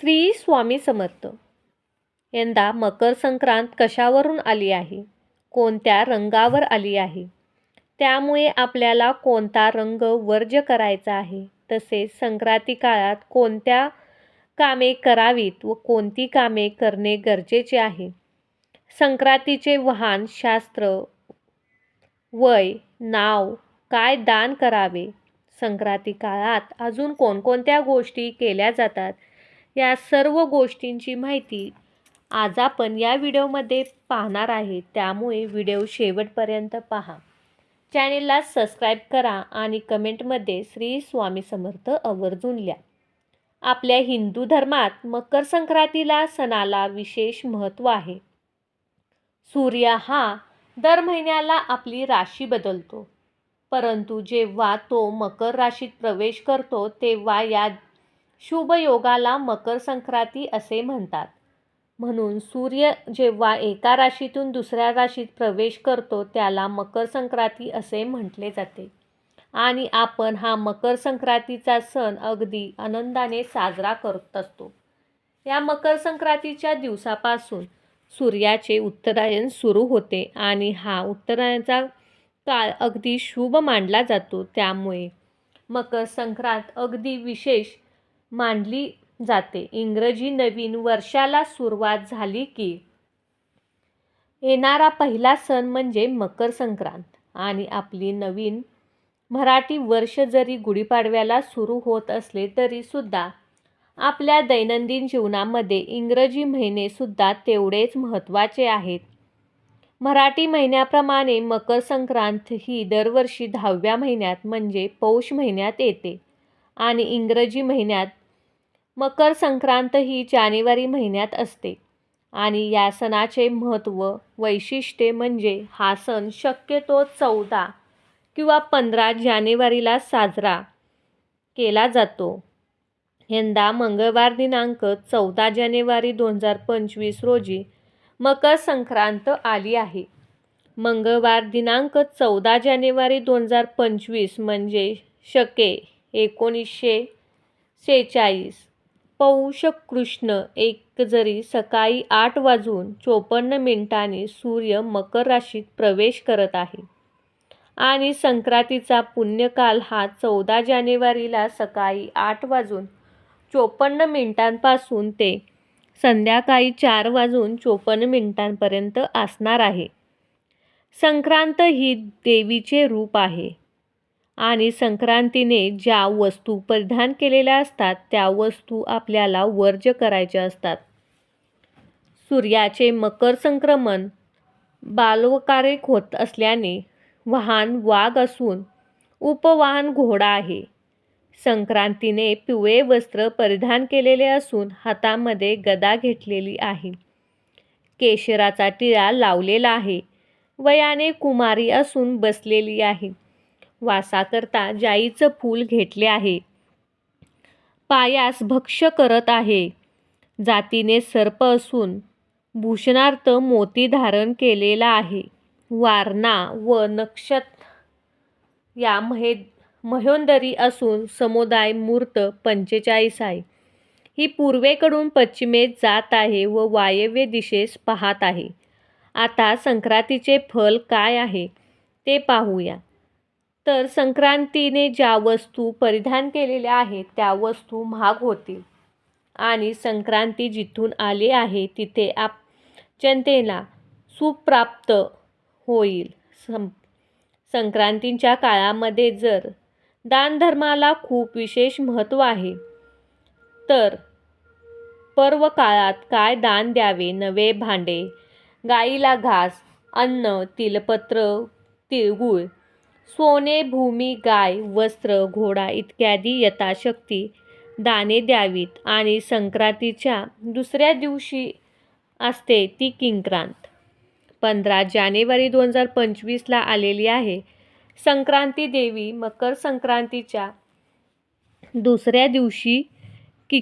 श्री स्वामी समर्थ. यंदा मकर संक्रांत कशावरून आली आहे? कोणत्या रंगावर आली आहे? त्यामुळे आपल्याला कोणता रंग वर्ज्य करायचा आहे? तसेच संक्रांती काळात कोणत्या कामे करावीत व कोणती कामे करणे गरजेचे आहे? संक्रांतीचे वाहन शास्त्र वय नाव काय दान करावे? संक्रांती काळात अजून कोणकोणत्या गोष्टी केल्या जातात? या सर्व गोष्टींची माहिती आज आपण या व्हिडिओमध्ये पाहणार आहे. त्यामुळे व्हिडिओ शेवटपर्यंत पहा. चॅनेलला सबस्क्राईब करा आणि कमेंटमध्ये श्री स्वामी समर्थ आवर्जून लिहा. आपल्या हिंदू धर्मात मकर संक्रांतीला सणाला विशेष महत्त्व आहे. सूर्य हा दर महिन्याला आपली राशी बदलतो. परंतु जेव्हा तो मकर राशीत प्रवेश करतो तेव्हा या शुभ योगाला मकर संक्रांती असे म्हणतात. म्हणून सूर्य जेव्हा एका राशीतून दुसऱ्या राशीत प्रवेश करतो त्याला मकर संक्रांती असे म्हटले जाते. आणि आपण हा मकर संक्रांतीचा सण अगदी आनंदाने साजरा करत असतो. या मकर संक्रांतीच्या दिवसापासून सूर्याचे उत्तरायण सुरू होते आणि हा उत्तरायणाचा काळ अगदी शुभ मानला जातो. त्यामुळे मकर संक्रांत अगदी विशेष मानली जाते. इंग्रजी नवीन वर्षाला सुरुवात झाली की येणारा पहिला सण म्हणजे मकर संक्रांत. आणि आपली नवीन मराठी वर्ष जरी गुढीपाडव्याला सुरू होत असले तरीसुद्धा आपल्या दैनंदिन जीवनामध्ये इंग्रजी महिनेसुद्धा तेवढेच महत्त्वाचे आहेत. मराठी महिन्याप्रमाणे मकर संक्रांत ही दरवर्षी दहाव्या महिन्यात म्हणजे पौष महिन्यात येते. आणि इंग्रजी महिन्यात मकर संक्रांत ही जानेवारी महिन्यात असते आणि या सणाचे महत्त्व वैशिष्ट्ये म्हणजे हा सण शक्यतो चौदा किंवा पंधरा जानेवारीला साजरा केला जातो. यंदा मंगळवार दिनांक चौदा जानेवारी दोन हजार पंचवीस रोजी मकर संक्रांत आली आहे. मंगळवार दिनांक चौदा जानेवारी दोन हजार पंचवीस म्हणजे शके एकोणीसशे शेहेचाळीस पौष कृष्ण एक जरी सकाळी आठ वाजून चोपन्न मिनिटांनी सूर्य मकर राशीत प्रवेश करत आहे. आणि संक्रांतीचा पुण्यकाल हा चौदा जानेवारीला सकाळी आठ वाजून चोपन्न मिनिटांपासून ते संध्याकाळी चार वाजून चोपन्न मिनिटांपर्यंत असणार आहे. संक्रांत ही देवीचे रूप आहे. आणि संक्रांतीने ज्या वस्तू परिधान केलेल्या असतात त्या वस्तू आपल्याला वर्ज्य करायच्या असतात. सूर्याचे मकर संक्रमण बालवकारिक होत असल्याने वाहन वाघ असून उपवाहन घोडा आहे. संक्रांतीने पिवळे वस्त्र परिधान केलेले असून हातामध्ये गदा घेतलेली आहे. केशराचा टिळा लावलेला आहे. वयाने कुमारी असून बसलेली आहे. वासाकरता जाईचं फूल घेतले आहे. पायास भक्ष्य करत आहे. जातीने सर्प असून भूषणार्थ मोती धारण केलेला आहे. वारणा व नक्षत या महे मह्योंदरी असून समुदाय मूर्त पंचेचाळीस आहे. ही पूर्वेकडून पश्चिमेत जात आहे व वायव्य दिशेस पाहत आहे. आता संक्रांतीचे फल काय आहे ते पाहूया. तर संक्रांतीने ज्या वस्तू परिधान केलेल्या आहेत त्या वस्तू महाग होतील. आणि संक्रांती जिथून आली आहे तिथे आप जनतेला सुप्राप्त होईल. सं संक्रांतींच्या काळामध्ये जर दानधर्माला खूप विशेष महत्त्व आहे तर पर्व काळात काय दान द्यावे? नवे भांडे गाईला घास अन्न तिलपत्र तिळगुळ सोने भूमी गाय वस्त्र घोडा इत्यादी यथाशक्ती दाने द्यावीत आणि संक्रांतीच्या दुसऱ्या दिवशी असते ती किंक्रांत. पंधरा जानेवारी दोन हजार पंचवीसला आलेली आहे. संक्रांती देवी मकर संक्रांतीच्या दुसऱ्या दिवशी कि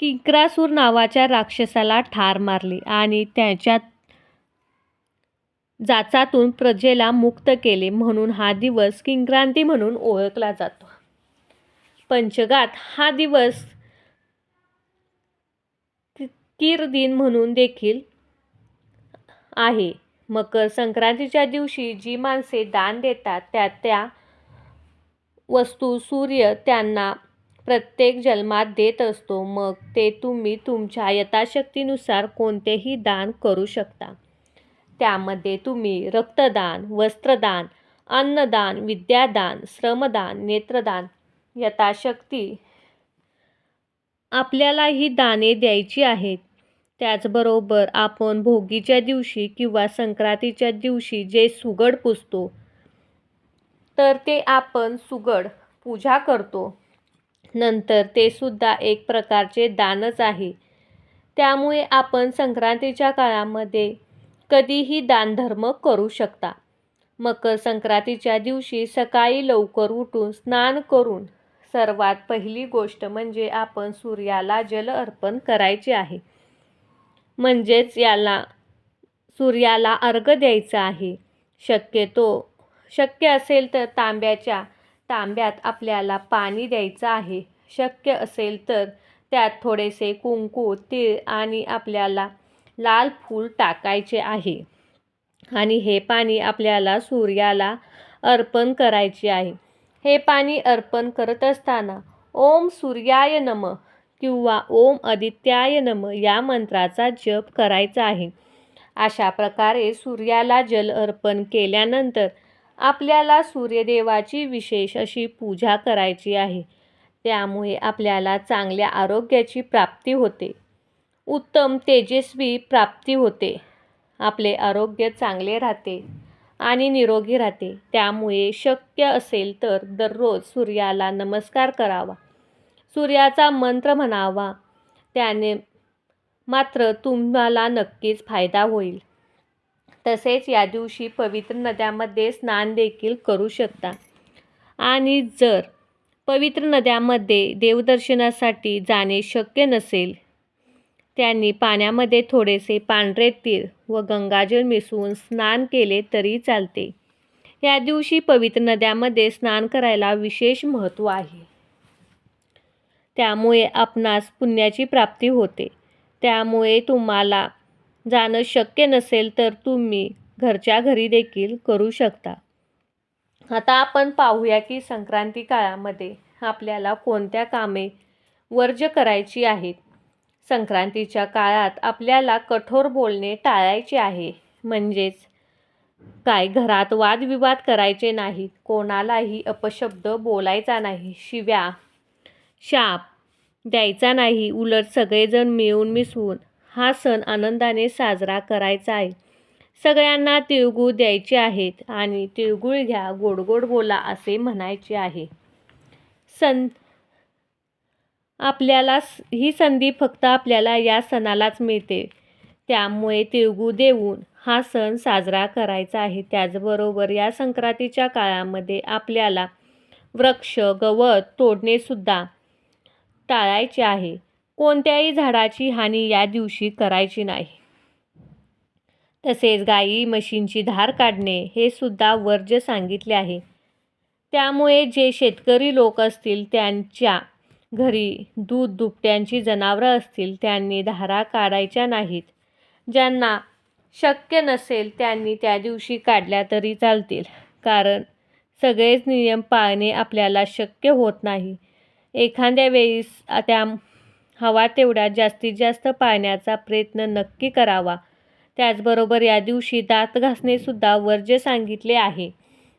किंक्रासूर नावाच्या राक्षसाला ठार मारली आणि त्याच्या जाचातून प्रजेला मुक्त केले म्हणून हा दिवस किंक्रांती म्हणून ओळखला जातो. पंचगात हा दिवस कीर्दिन दिन म्हणून देखील आहे. मकर संक्रांतीच्या दिवशी जी माणसे दान देतात त्या त्या वस्तू सूर्य त्यांना प्रत्येक जन्मात देत असतो. मग ते तुम्ही तुमच्या यथाशक्तीनुसार कोणतेही दान करू शकता. त्यामध्ये तुम्ही रक्तदान वस्त्रदान अन्नदान विद्यादान श्रमदान नेत्रदान यथाशक्ती आपल्याला ही दाने द्यायची आहेत. त्याचबरोबर आपण भोगीच्या दिवशी किंवा संक्रांतीच्या दिवशी जे सुगड पुजतो तर ते आपण सुगड पूजा करतो. नंतर ते सुद्धा एक प्रकारचे दानच आहे. त्यामुळे आपण संक्रांतीच्या काळामध्ये कधीही दानधर्म करू शकता. मकर संक्रांतीच्या दिवशी सकाळी लवकर उठून स्नान करून सर्वात पहिली गोष्ट म्हणजे आपण सूर्याला जल अर्पण करायचे आहे. म्हणजेच याला सूर्याला अर्घ द्यायचा आहे. शक्यतो शक्य असेल तर तांब्याच्या तांब्यात आपल्याला पाणी द्यायचं आहे. शक्य असेल तर त्यात थोडेसे कुंकू तीळ आणि आपल्याला लाल फूल टाकायचे आहे. आणि हे पाणी आपल्याला सूर्याला अर्पण करायचे आहे. हे पाणी अर्पण करत असताना ओम सूर्याय नम किंवा ओम आदित्याय नम या मंत्राचा जप करायचा आहे. अशा प्रकारे सूर्याला जल अर्पण केल्यानंतर आपल्याला सूर्यदेवाची विशेष अशी पूजा करायची आहे. त्यामुळे आपल्याला चांगल्या आरोग्याची प्राप्ती होते. उत्तम तेजस्वी प्राप्ती होते. आपले आरोग्य चांगले राहते आणि निरोगी राहते. त्यामुळे शक्य असेल तर दररोज सूर्याला नमस्कार करावा. सूर्याचा मंत्र म्हणावा. त्याने मात्र तुम्हाला नक्कीच फायदा होईल. तसेच या दिवशी पवित्र नद्यामध्ये स्नान देखील करू शकता. आणि जर पवित्र नद्यामध्ये देवदर्शनासाठी जाणे शक्य नसेल त्यांनी पाण्यामध्ये थोडेसे पांढरे तीळ व गंगाजल मिसळून स्नान केले तरी चालते. या दिवशी पवित्र नद्यामध्ये स्नान करायला विशेष महत्त्व आहे. त्यामुळे आपणास पुण्याची प्राप्ती होते. त्यामुळे तुम्हाला जाणं शक्य नसेल तर तुम्ही घरच्या घरी देखील करू शकता. आता आपण पाहूया की संक्रांती काळामध्ये आपल्याला कोणत्या कामे वर्ज करायची आहेत? संक्रांतीच्या काळात आपल्याला कठोर बोलणे टाळायचे आहे. म्हणजेच काय घरात वादविवाद करायचे नाहीत. कोणालाही अपशब्द बोलायचा नाही. शिव्या शाप द्यायचा नाही. उलट सगळेजण मिळून मिसळून हा सण आनंदाने साजरा करायचा आहे. सगळ्यांना तिळगूळ द्यायचे आहेत आणि तिळगूळ घ्या गोड गोड बोला असे म्हणायचे आहे. सण आपल्याला स- ही संधी फक्त आपल्याला या सणालाच मिळते. त्यामुळे तिळगूळ देऊन हा सण साजरा करायचा आहे. त्याचबरोबर या संक्रांतीच्या काळामध्ये आपल्याला वृक्ष गवत तोडणेसुद्धा टाळायचे आहे. कोणत्याही झाडाची हानी या दिवशी करायची नाही. तसेच गाई म्हशींची धार काढणे हे सुद्धा वर्ज्य सांगितले आहे. त्यामुळे जे शेतकरी लोक असतील त्यांच्या घरी दूध दुपट्यांची जनावरं असतील त्यांनी धारा काढायच्या नाहीत. ज्यांना शक्य नसेल त्यांनी त्या दिवशी काढल्या तरी चालतील. कारण सगळेच नियम पाळणे आपल्याला शक्य होत नाही. एखाद्या वेळीस त्या हवा तेवढ्या जास्तीत जास्त पाळण्याचा प्रयत्न नक्की करावा. त्याचबरोबर या दिवशी दात घासणेसुद्धा वर्ज्य सांगितले आहे.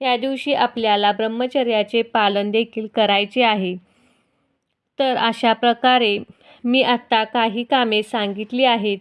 या दिवशी आपल्याला ब्रह्मचर्याचे पालन देखील करायचे आहे. तर अशा प्रकारे मी आत्ता काही कामे सांगितली आहेत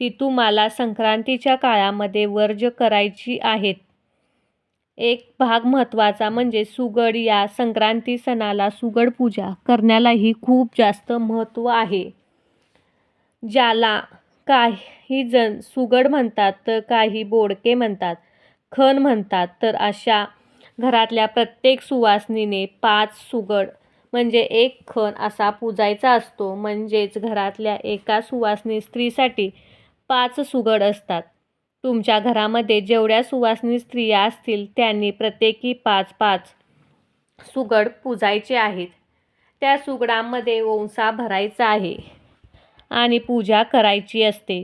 ती तुम्हाला संक्रांतीच्या काळामध्ये वर्ज्य करायची आहेत. एक भाग महत्त्वाचा म्हणजे सुगड या संक्रांती सणाला सुगड पूजा करण्यालाही खूप जास्त महत्त्व आहे. ज्याला काही जण सुगड म्हणतात तर काही बोडके म्हणतात खण म्हणतात तर अशा घरातल्या प्रत्येक सुवासनीने पाच सुगड म्हणजे एक खण असा पूजायचा असतो. म्हणजेच घरातल्या एका सुवासनी स्त्रीसाठी पाच सुगड असतात. तुमच्या घरामध्ये जेवढ्या सुवासनी स्त्रिया असतील त्यांनी प्रत्येकी पाच पाच सुगड पूजायचे आहेत. त्या सुगडामध्ये ओंसा भरायचा आहे आणि पूजा करायची असते.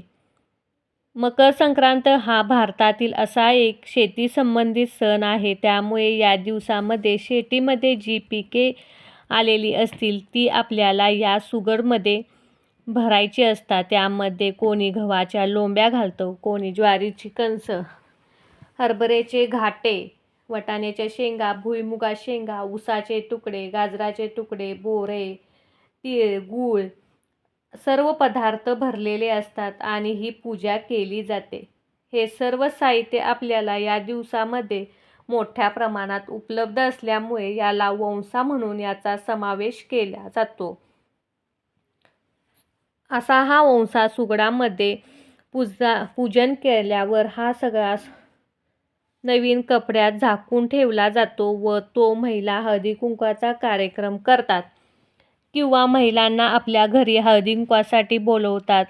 मकर संक्रांत हा भारतातील असा एक शेती संबंधित सण आहे. त्यामुळे या दिवसामध्ये शेतीमध्ये जी पिके आलेली असतील ती आपल्याला या सुगडमध्ये भरायची असतात. त्यामध्ये कोणी गव्हाच्या लोंब्या घालतं कोणी ज्वारीची कणसं हरभऱ्याचे घाटे वटाण्याच्या शेंगा भुईमुगा शेंगा उसाचे तुकडे गाजराचे तुकडे बोरे तीळ गूळ सर्व पदार्थ भरलेले असतात आणि ही पूजा केली जाते. हे सर्व साहित्य आपल्याला या दिवसामध्ये मोठ्या प्रमाणात उपलब्ध असल्यामुळे याला वंसा म्हणून याचा समावेश केला जातो. असा हा वंसा सुगडामध्ये पूजा पूजन केल्यावर हा सगळा नवीन कपड्यात झाकून ठेवला जातो व तो महिला हळदी कुंकवाचा कार्यक्रम करतात किंवा महिलांना आपल्या घरी हळदी कुंकवासाठी बोलवतात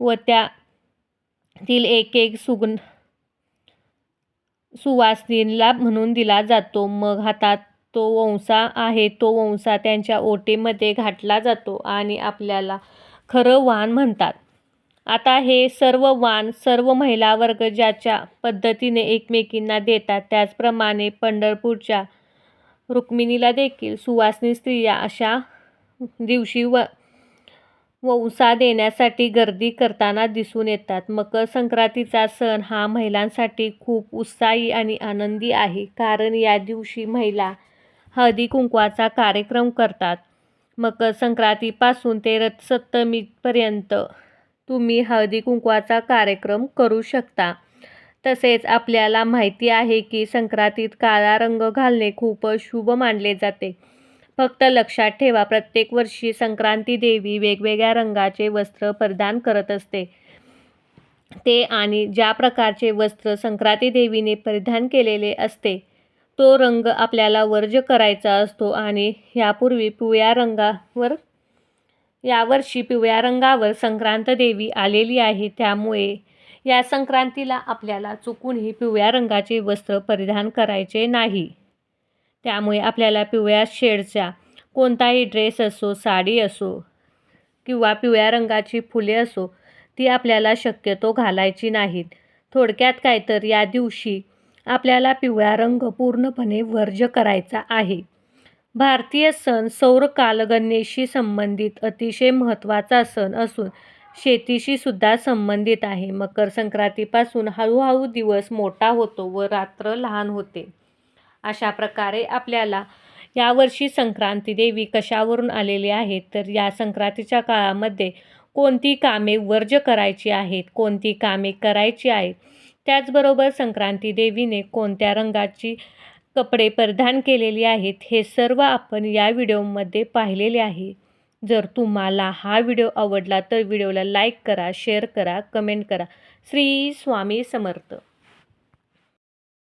व त्यातील एक एक सुगण सुवासिनीला म्हणून दिला जातो. मग हातात तो वंसा आहे तो वंसा त्यांच्या ओटीमध्ये घातला जातो आणि आपल्याला खरं वाण म्हणतात. आता हे सर्व वाण सर्व महिला वर्ग ज्याच्या पद्धतीने एकमेकींना देतात त्याचप्रमाणे पंढरपूरच्या रुक्मिणीला देखील सुवासिनी स्त्रिया अशा दिवशी व वंसा देण्यासाठी गर्दी करताना दिसून येतात. मकर संक्रांतीचा सण हा महिलांसाठी खूप उत्साही आणि आनंदी आहे. कारण या दिवशी महिला हळदी कुंकवाचा कार्यक्रम करतात. मकर संक्रांतीपासून ते रथसप्तमीपर्यंत तुम्ही हळदी कुंकवाचा कार्यक्रम करू शकता. तसेच आपल्याला माहिती आहे की संक्रांतीत काळा रंग घालणे खूपच शुभ मानले जाते. फक्त लक्षात ठेवा प्रत्येक वर्षी संक्रांती देवी वेगवेगळ्या रंगाचे वस्त्र परिधान करत असते. ते आणि ज्या प्रकारचे वस्त्र संक्रांती देवीने परिधान केलेले असते तो रंग आपल्याला वर्ज करायचा असतो आणि यापूर्वी पिवळ्या रंगावर यावर्षी पिवळ्या रंगावर संक्रांत देवी आलेली आहे. त्यामुळे या संक्रांतीला आपल्याला चुकूनही पिवळ्या रंगाचे वस्त्र परिधान करायचे नाही. त्यामुळे आपल्याला पिवळ्या शेडचा कोणताही ड्रेस असो साडी असो किंवा पिवळ्या रंगाची फुले असो ती आपल्याला शक्यतो घालायची नाहीत. थोडक्यात काय तर या दिवशी आपल्याला पिवळा रंग पूर्णपणे वर्ज करायचा आहे. भारतीय सण सौर कालगणनेशी संबंधित अतिशय महत्त्वाचा सण असून शेतीशी सुद्धा संबंधित आहे. मकर संक्रांतीपासून हळूहळू दिवस मोठा होतो व रात्र लहान होते. अशा प्रकारे आपल्याला यावर्षी संक्रांती देवी कशावरून आलेली आहे? तर या संक्रांतीच्या काळामध्ये कोणती कामे वर्ज करायची आहेत? कोणती कामे करायची आहेत? त्याचबरोबर संक्रांती देवीने कोणत्या रंगाची कपडे परिधान केलेली आहेत? हे सर्व आपण या व्हिडिओमध्ये पाहिलेले आहे. जर तुम्हाला हा व्हिडिओ आवडला तर व्हिडिओला लाईक करा शेअर करा कमेंट करा. श्री स्वामी समर्थ.